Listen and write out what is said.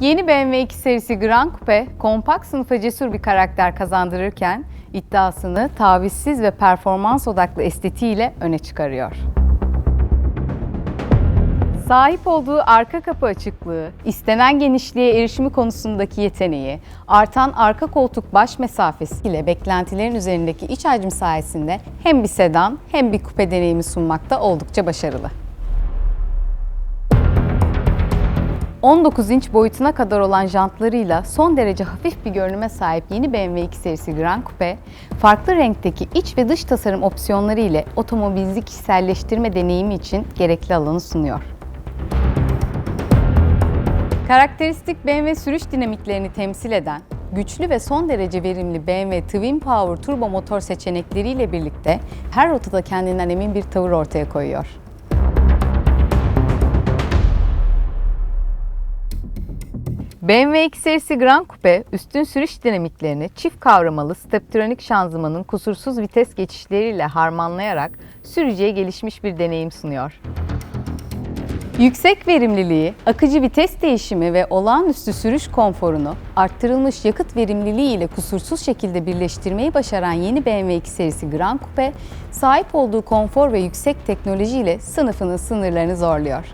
Yeni BMW 2 serisi Grand Coupe, kompakt sınıfa cesur bir karakter kazandırırken iddiasını tavizsiz ve performans odaklı estetiğiyle öne çıkarıyor. Sahip olduğu arka kapı açıklığı, istenen genişliğe erişimi konusundaki yeteneği, artan arka koltuk baş mesafesi ile beklentilerin üzerindeki iç hacim sayesinde hem bir sedan hem bir kupe deneyimi sunmakta oldukça başarılı. 19 inç boyutuna kadar olan jantlarıyla son derece hafif bir görünüme sahip yeni BMW 2 serisi Grand Coupe, farklı renkteki iç ve dış tasarım opsiyonları ile otomobilinizi kişiselleştirme deneyimi için gerekli alanı sunuyor. Karakteristik BMW sürüş dinamiklerini temsil eden, güçlü ve son derece verimli BMW Twin Power turbo motor seçenekleriyle birlikte her rotada kendinden emin bir tavır ortaya koyuyor. BMW X serisi Grand Coupe, üstün sürüş dinamiklerini çift kavramalı Steptronic şanzımanın kusursuz vites geçişleriyle harmanlayarak sürücüye gelişmiş bir deneyim sunuyor. Yüksek verimliliği, akıcı vites değişimi ve olağanüstü sürüş konforunu arttırılmış yakıt verimliliği ile kusursuz şekilde birleştirmeyi başaran yeni BMW 2 serisi Grand Coupe, sahip olduğu konfor ve yüksek teknoloji ile sınıfının sınırlarını zorluyor.